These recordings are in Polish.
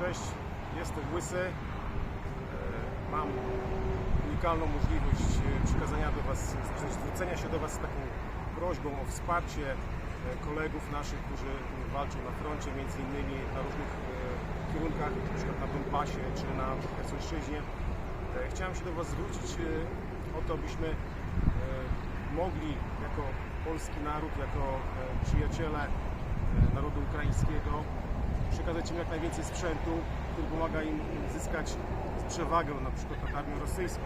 Cześć, jestem Łysy. E, Mam unikalną możliwość e, przekazania do Was, zwrócenia się do Was z taką prośbą o wsparcie e, kolegów naszych, którzy walczą na froncie, między innymi na różnych kierunkach, przykład na Donbasie czy na Hersońszczyźnie. Chciałem się do Was zwrócić o to, byśmy mogli jako polski naród, jako przyjaciele narodu ukraińskiego przekazać im jak najwięcej sprzętu, który pomaga im zyskać przewagę na przykład nad armią rosyjską.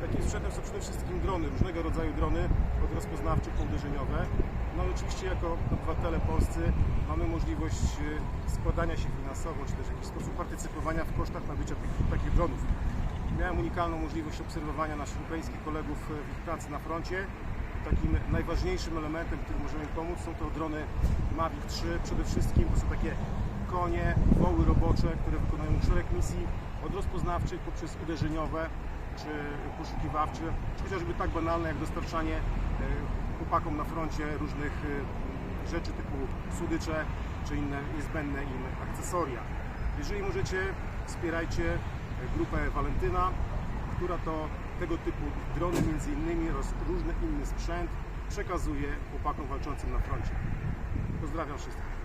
Takim sprzętem są przede wszystkim drony, różnego rodzaju drony, od rozpoznawcze po uderzeniowe. No oczywiście jako obywatele polscy mamy możliwość e, składania się finansowo, czy też w jakiś sposób partycypowania w kosztach nabycia tych, takich dronów. Miałem unikalną możliwość obserwowania naszych ukraińskich kolegów e, w ich pracy na froncie. Takim najważniejszym elementem, który możemy pomóc, są to drony Mavic 3. Przede wszystkim to są takie konie, woły robocze, które wykonują szereg misji od rozpoznawczych poprzez uderzeniowe czy poszukiwawcze, czy chociażby tak banalne jak dostarczanie e, chłopakom na froncie różnych e, rzeczy typu słodycze czy inne niezbędne im akcesoria. Jeżeli możecie, wspierajcie e, grupę Walentyna, która to tego typu drony między innymi oraz różny inny sprzęt przekazuje chłopakom walczącym na froncie. Pozdrawiam wszystkich.